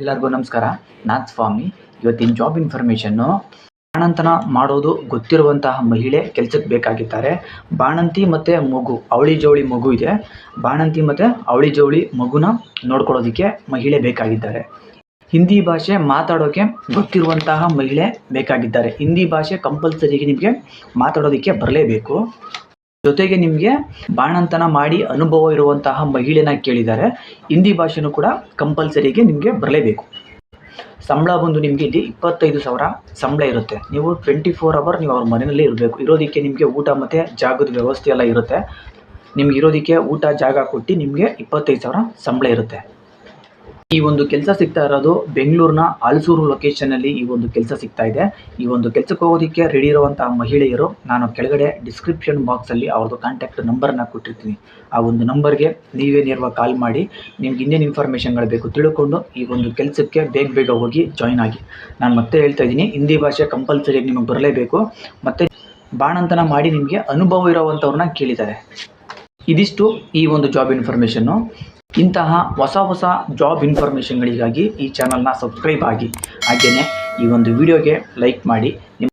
ಎಲ್ಲರಿಗೂ ನಮಸ್ಕಾರ. ನಾಥ್ ಸ್ವಾಮಿ. ಇವತ್ತಿನ ಜಾಬ್ ಇನ್ಫಾರ್ಮೇಷನ್ನು ಬಾಣಂತನ ಮಾಡೋದು ಗೊತ್ತಿರುವಂತಹ ಮಹಿಳೆ ಕೆಲಸಕ್ಕೆ ಬೇಕಾಗಿದ್ದಾರೆ. ಬಾಣಂತಿ ಮತ್ತು ಮಗು, ಅವಳಿ ಜವಳಿ ಮಗು ಇದೆ. ಬಾಣಂತಿ ಮತ್ತು ಅವಳಿ ಜವಳಿ ಮಗುನ ನೋಡ್ಕೊಳ್ಳೋದಕ್ಕೆ ಮಹಿಳೆ ಬೇಕಾಗಿದ್ದಾರೆ. ಹಿಂದಿ ಭಾಷೆ ಮಾತಾಡೋಕ್ಕೆ ಗೊತ್ತಿರುವಂತಹ ಮಹಿಳೆ ಬೇಕಾಗಿದ್ದಾರೆ. ಹಿಂದಿ ಭಾಷೆ ಕಂಪಲ್ಸರಿಗೆ ನಿಮಗೆ ಮಾತಾಡೋದಕ್ಕೆ ಬರಲೇಬೇಕು. ಜೊತೆಗೆ ನಿಮಗೆ ಬಾಣಂತನ ಮಾಡಿ ಅನುಭವ ಇರುವಂತಹ ಮಹಿಳೆನ ಕೇಳಿದ್ದಾರೆ. ಹಿಂದಿ ಭಾಷೆನೂ ಕೂಡ ಕಂಪಲ್ಸರಿಗೆ ನಿಮಗೆ ಬರಲೇಬೇಕು. ಸಂಬಳ ಬಂದು ನಿಮಗೆ ಇಲ್ಲಿ ಇಪ್ಪತ್ತೈದು ಸಾವಿರ ಸಂಬಳ ಇರುತ್ತೆ. ನೀವು ಟ್ವೆಂಟಿ ಫೋರ್ ಅವರ್ ನೀವು ಅವ್ರ ಮನೆಯಲ್ಲೇ ಇರಬೇಕು. ಇರೋದಕ್ಕೆ ನಿಮಗೆ ಊಟ ಮತ್ತು ಜಾಗದ ವ್ಯವಸ್ಥೆ ಎಲ್ಲ ಇರುತ್ತೆ. ನಿಮ್ಗೆ ಇರೋದಕ್ಕೆ ಊಟ ಜಾಗ ಕೊಟ್ಟು ನಿಮಗೆ ಇಪ್ಪತ್ತೈದು ಸಾವಿರ ಸಂಬಳ ಇರುತ್ತೆ. ಈ ಒಂದು ಕೆಲಸ ಸಿಗ್ತಾ ಇರೋದು ಬೆಂಗಳೂರಿನ ಹಲಸೂರು ಲೊಕೇಶನಲ್ಲಿ ಈ ಒಂದು ಕೆಲಸ ಸಿಗ್ತಾ ಇದೆ. ಈ ಒಂದು ಕೆಲಸಕ್ಕೆ ಹೋಗೋದಕ್ಕೆ ರೆಡಿ ಇರುವಂತಹ ಮಹಿಳೆಯರು, ನಾನು ಕೆಳಗಡೆ ಡಿಸ್ಕ್ರಿಪ್ಷನ್ ಬಾಕ್ಸ್ ಅಲ್ಲಿ ಅವ್ರದ್ದು ಕಾಂಟ್ಯಾಕ್ಟ್ ನಂಬರ್ನ ಕೊಟ್ಟಿರ್ತೀನಿ. ಆ ಒಂದು ನಂಬರ್ಗೆ ನೀವೇ ನೇರವಾಗಿ ಕಾಲ್ ಮಾಡಿ, ನಿಮ್ಗೆ ಇನ್ನೇನು ಇನ್ಫಾರ್ಮೇಷನ್ಗಳು ಬೇಕು ತಿಳ್ಕೊಂಡು ಈ ಒಂದು ಕೆಲಸಕ್ಕೆ ಬೇಗ ಬೇಗ ಹೋಗಿ ಜಾಯ್ನ್ ಆಗಿ. ನಾನು ಮತ್ತೆ ಹೇಳ್ತಾ ಇದ್ದೀನಿ, ಹಿಂದಿ ಭಾಷೆ ಕಂಪಲ್ಸರಿ ನಿಮಗೆ ಬರಲೇಬೇಕು. ಮತ್ತೆ ಬಾಣಂತನ ಮಾಡಿ ನಿಮಗೆ ಅನುಭವ ಇರೋವಂಥವ್ರನ್ನ ಕೇಳಿದ್ದಾರೆ. ಇದಿಷ್ಟು ಈ ಒಂದು ಜಾಬ್ ಇನ್ಫಾರ್ಮೇಷನ್ನು ಇಂತಹ ಹೊಸ ಹೊಸ ಜಾಬ್ ಇನ್ಫಾರ್ಮೇಷನ್ಗಳಿಗಾಗಿ ಈ ಚಾನಲ್ನ ಸಬ್ಸ್ಕ್ರೈಬ್ ಆಗಿ. ಹಾಗೆಯೇ ಈ ಒಂದು ವಿಡಿಯೋಗೆ ಲೈಕ್ ಮಾಡಿ. ನಿಮ್ಮ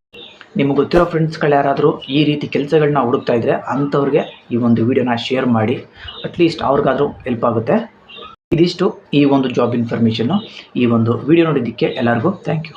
ನಿಮಗೆ ಗೊತ್ತಿರೋ ಫ್ರೆಂಡ್ಸ್ಗಳು ಯಾರಾದರೂ ಈ ರೀತಿ ಕೆಲಸಗಳನ್ನ ಹುಡುಕ್ತಾ ಇದ್ದರೆ ಅಂಥವ್ರಿಗೆ ಈ ಒಂದು ವಿಡಿಯೋನ ಶೇರ್ ಮಾಡಿ. ಅಟ್ಲೀಸ್ಟ್ ಅವ್ರಿಗಾದರೂ ಹೆಲ್ಪ್ ಆಗುತ್ತೆ. ಇದಿಷ್ಟು ಈ ಒಂದು ಜಾಬ್ ಇನ್ಫಾರ್ಮೇಷನ್ನು ಈ ಒಂದು ವಿಡಿಯೋ ನೋಡಿದ್ದಕ್ಕೆ ಎಲ್ಲರಿಗೂ ಥ್ಯಾಂಕ್ ಯು